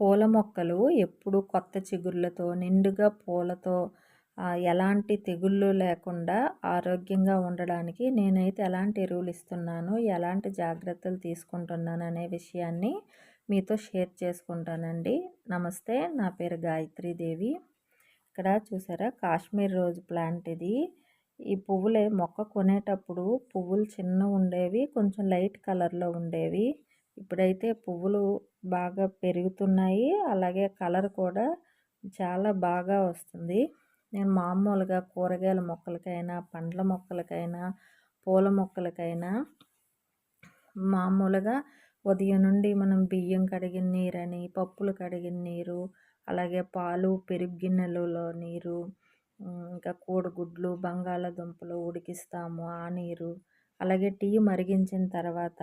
పూల మొక్కలు ఎప్పుడు కొత్త చిగుర్లతో నిండుగా పూలతో ఎలాంటి తెగుళ్ళు లేకుండా ఆరోగ్యంగా ఉండడానికి నేనైతే ఎలాంటి ఎరువులు ఇస్తున్నాను ఎలాంటి జాగ్రత్తలు తీసుకుంటున్నాను అనే విషయాన్ని మీతో షేర్ చేసుకుంటానండి. నమస్తే నా పేరు గాయత్రీదేవి ఇక్కడ చూసారా కాశ్మీర్ రోజ్ ప్లాంట్ ఇది. ఈ పువ్వులే మొక్క కొనేటప్పుడు పువ్వులు చిన్న ఉండేవి కొంచెం లైట్ కలర్లో ఉండేవి. ఇప్పుడైతే పువ్వులు బాగా పెరుగుతున్నాయి. అలాగే కలర్ కూడా చాలా బాగా వస్తుంది. నేను మామూలుగా కూరగాయల మొక్కలకైనా పండ్ల మొక్కలకైనా పూల మొక్కలకైనా మామూలుగా ఉదయం నుండి మనం బియ్యం కడిగిన నీరని పప్పులు కడిగిన నీరు అలాగే పాలు పెరుగు గిన్నెలలో నీరు ఇంకా కోడిగుడ్లు బంగాళాదుంపలు ఉడికిస్తాము ఆ నీరు అలాగే టీ మరిగించిన తర్వాత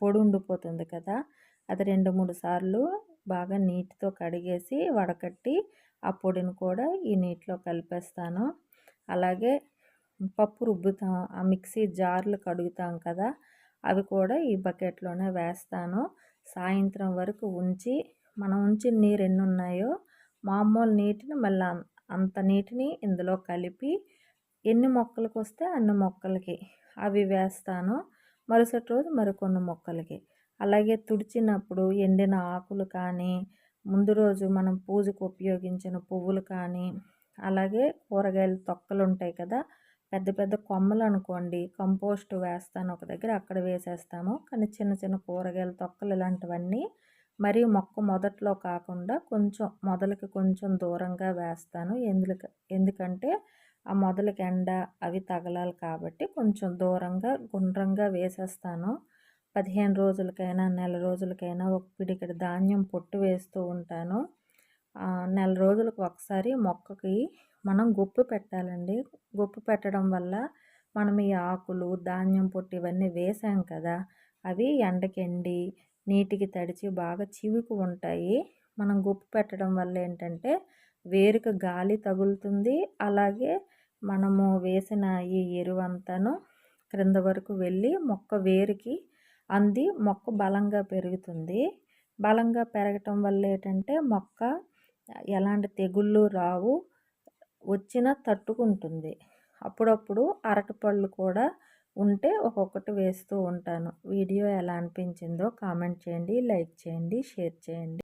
పొడి ఉండిపోతుంది కదా! అది రెండు మూడు సార్లు బాగా నీటితో కడిగేసి వడకట్టి ఆ పొడిని కూడా ఈ నీటిలో కలిపేస్తాను. అలాగే పప్పు రుబ్బుతాం ఆ మిక్సీ జార్లు కడుగుతాం కదా! అవి కూడా ఈ బకెట్లోనే వేస్తాను. సాయంత్రం వరకు ఉంచి మనం ఉంచిన నీరు ఎన్ని ఉన్నాయో మామూలు నీటిని మళ్ళీ అంత నీటిని ఇందులో కలిపి ఎన్ని మొక్కలకు వస్తే అన్ని మొక్కలకి అవి వేస్తాను. మరుసటి రోజు మరికొన్ని మొక్కలకి. అలాగే తుడిచినప్పుడు ఎండిన ఆకులు కానీ ముందు రోజు మనం పూజకు ఉపయోగించిన పువ్వులు కానీ అలాగే కూరగాయల తొక్కలు ఉంటాయి కదా పెద్ద పెద్ద కొమ్మలు అనుకోండి కంపోస్ట్ వేస్తాను ఒక దగ్గర అక్కడ వేసేస్తాము. కానీ చిన్న చిన్న కూరగాయల తొక్కలు ఇలాంటివన్నీ మరియు మొక్క మొదట్లో కాకుండా కొంచెం మొదలకి కొంచెం దూరంగా వేస్తాను. ఎందుకు ఎందుకంటే ఆ మొదలకి ఎండ అవి తగలాలి కాబట్టి కొంచెం దూరంగా గుండ్రంగా వేసేస్తాను. పదిహేను రోజులకైనా నెల రోజులకైనా ఒక పిడికెడు ధాన్యం పొట్టు వేస్తూ ఉంటాను. నెల రోజులకు ఒకసారి మొక్కకి మనం గుప్పు పెట్టాలండి. గుప్పు పెట్టడం వల్ల మనం ఈ ఆకులు ధాన్యం పొట్టు ఇవన్నీ వేసాం కదా అవి ఎండకెండి నీటికి తడిచి బాగా చివుకు ఉంటాయి. మనం గుప్పు పెట్టడం వల్ల ఏంటంటే వేరుకు గాలి తగులుతుంది. అలాగే మనము వేసిన ఈ ఎరువంతాను క్రింద వరకు వెళ్ళి మొక్క వేరుకి అంది. మొక్క బలంగా పెరుగుతుంది. బలంగా పెరగటం వల్ల ఏంటంటే మొక్క ఎలాంటి తెగుళ్ళు రావు వచ్చినా తట్టుకుంటుంది. అప్పుడప్పుడు అరటిపళ్ళు కూడా ఉంటే ఒక్కొక్కటి వేస్తూ ఉంటాను. వీడియో ఎలా అనిపించిందో కామెంట్ చేయండి లైక్ చేయండి షేర్ చేయండి.